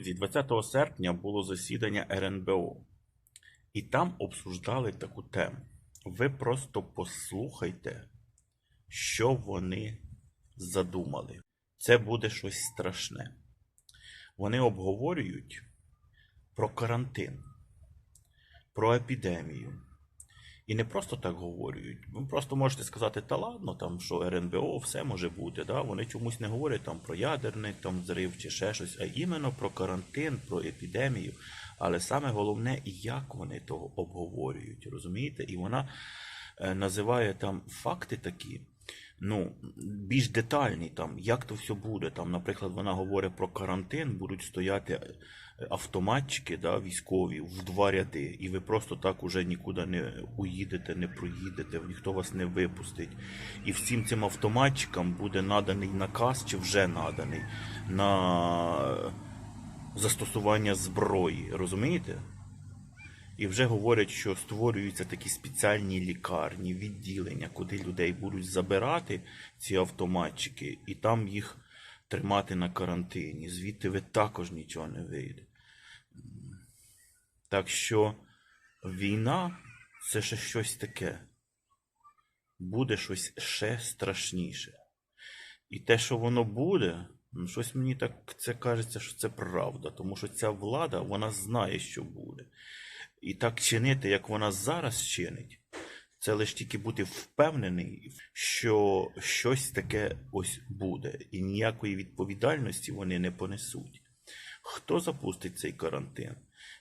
Зі 20 серпня було засідання РНБО, і там обсуждали таку тему. Ви просто послухайте, що вони задумали. Це буде щось страшне. Вони обговорюють про карантин, про епідемію. І не просто так говорять. Ви просто можете сказати, та ладно, там, що РНБО все може бути. Да? Вони чомусь не говорять там про ядерний там, зрив чи ще щось, а іменно про карантин, про епідемію. Але саме головне, як вони того обговорюють, розумієте? І вона е, називає там факти такі, ну, більш детальні, там, як то все буде. Там, наприклад, вона говорить про карантин, будуть стояти е, автоматчики да, військові в два ряди, і ви просто так уже нікуди не уїдете, не проїдете, ніхто вас не випустить. І всім цим автоматчикам буде наданий наказ, чи вже наданий, на застосування зброї. Розумієте? І вже говорять, що створюються такі спеціальні лікарні, відділення, куди людей будуть забирати ці автоматчики, і там їх тримати на карантині. Звідти ви також нічого не вийде. Так що війна це ще щось таке. Буде щось ще страшніше. І те, що воно буде, ну, щось мені так це кажеться, що це правда, тому що ця влада вона знає, що буде. І так чинити, як вона зараз чинить, це лише тільки бути впевнений, що щось таке ось буде, і ніякої відповідальності вони не понесуть. Хто запустить цей карантин?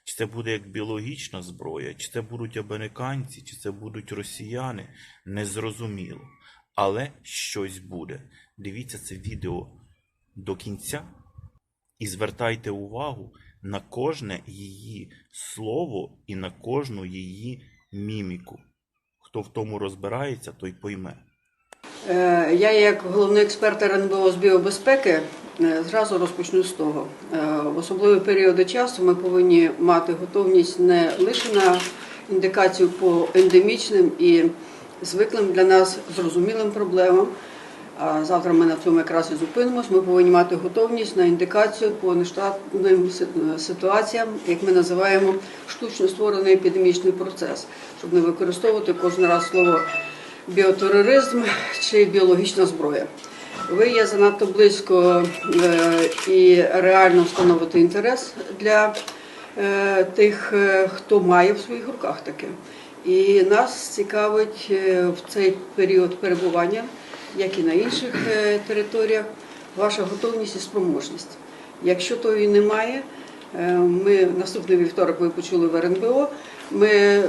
Чи це буде як біологічна зброя, чи це будуть американці, чи це будуть росіяни? Незрозуміло. Але щось буде. Дивіться це відео до кінця і звертайте увагу на кожне її слово і на кожну її міміку. Хто в тому розбирається, той пойме. Е, Я, як головний експерт РНБО з біобезпеки, е, зразу розпочну з того. Е, В особливі періоди часу ми повинні мати готовність не лише на індикацію по ендемічним і звиклим для нас зрозумілим проблемам. Завтра ми на цьому якраз і зупинимось. Ми повинні мати готовність на індикацію по нештатним ситуаціям, як ми називаємо штучно створений епідемічний процес, щоб не використовувати кожен раз слово біотероризм чи біологічна зброя. Ви є занадто близько е, і реально встановити інтерес для е, тих, е, хто має в своїх руках таке. І нас цікавить е, в цей період перебування, як і на інших е, територіях, ваша готовність і спроможність. Якщо тої немає, е, ми наступний вівторок ви почули в РНБО. Ми,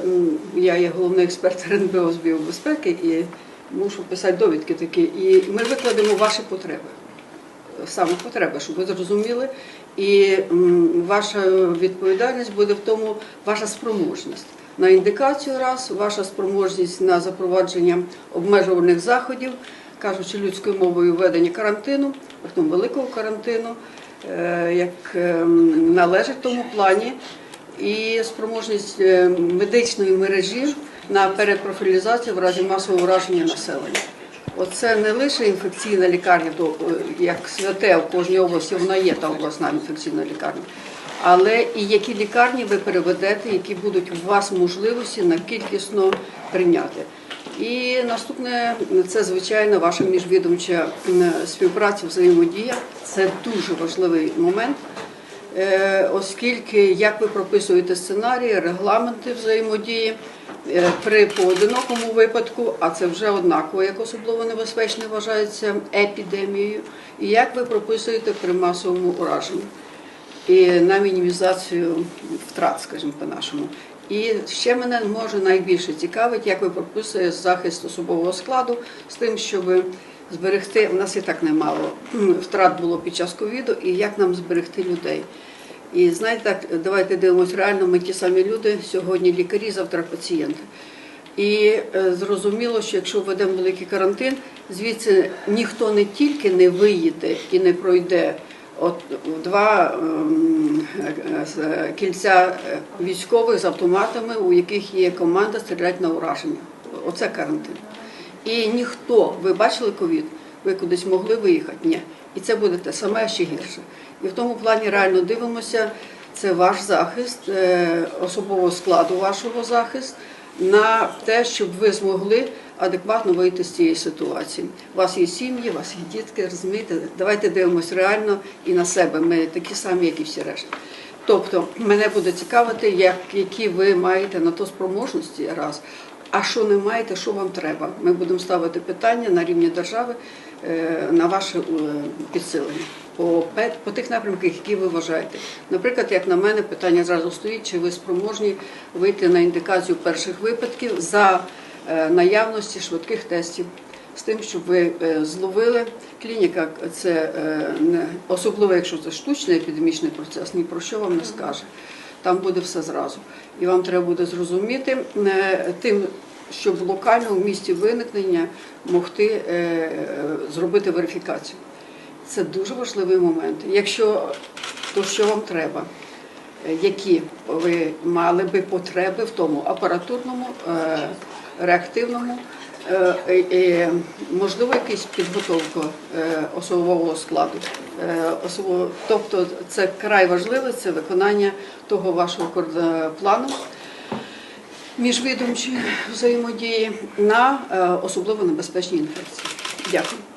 я є головний експерт РНБО з біобезпеки і мушу писати довідки такі. І ми викладемо ваші потреби саме потреби, щоб ви зрозуміли. І ваша відповідальність буде в тому, ваша спроможність. На індикацію раз, ваша спроможність на запровадження обмежувальних заходів, кажучи людською мовою, введення карантину, великого карантину, е, як ем, належить тому плані, і спроможність е, медичної мережі на перепрофілізацію в разі масового ураження населення. Оце не лише інфекційна лікарня, як святе в кожній області вона є та обласна інфекційна лікарня. Але і які лікарні ви переведете, які будуть у вас можливості на кількісно прийняти. І наступне це звичайно ваша міжвідомча співпраця, взаємодія. Це дуже важливий момент. Е, оскільки як ви прописуєте сценарії, регламенти взаємодії е, при поодинокому випадку, а це вже однаково, як особливо небезпечне вважається епідемією, і як ви прописуєте при масовому ураженні і на мінімізацію втрат, скажімо по-нашому. І ще мене може найбільше цікавить, як ви прописуєте захист особового складу з тим, щоб зберегти. У нас і так немало втрат було під час ковіду, і як нам зберегти людей. І знаєте, так, давайте дивимося, реально ми ті самі люди, сьогодні лікарі, завтра пацієнти. І е, зрозуміло, що якщо введемо великий карантин, звідси ніхто не тільки не виїде і не пройде от два ем, е, е, кільця е, військових з автоматами, у яких є команда стріляти на ураження. Оце карантин. І ніхто, ви бачили ковід, ви кудись могли виїхати? Ні. І це буде те саме ще гірше. І в тому плані реально дивимося, це ваш захист, особового складу вашого захист на те, щоб ви змогли адекватно вийти з цієї ситуації. У вас є сім'ї, у вас є дітки, розумієте? Давайте дивимося реально і на себе. Ми такі самі, як і всі решта. Тобто мене буде цікавити, як, які ви маєте на то спроможності раз. А що не маєте, що вам треба? Ми будемо ставити питання на рівні держави е, на ваше е, підсилення по, по тих напрямках, які ви вважаєте. Наприклад, як на мене, питання зразу стоїть, чи ви спроможні вийти на індикацію перших випадків за наявності швидких тестів. З тим, щоб ви е, зловили клініка, це е, не особливо, якщо це штучний епідемічний процес, ні про що вам не скаже. Там буде все зразу. І вам треба буде зрозуміти е, тим, щоб локально в місті виникнення могти е, зробити верифікацію. Це дуже важливий момент. Якщо то, що вам треба, Е, які ви мали би потреби в тому апаратурному, е, реактивному, е, е, е, можливо, якусь підготовку особового складу. Тобто це край важливе, це виконання того вашого плану міжвідомчої взаємодії на особливо небезпечні інфекції. Дякую.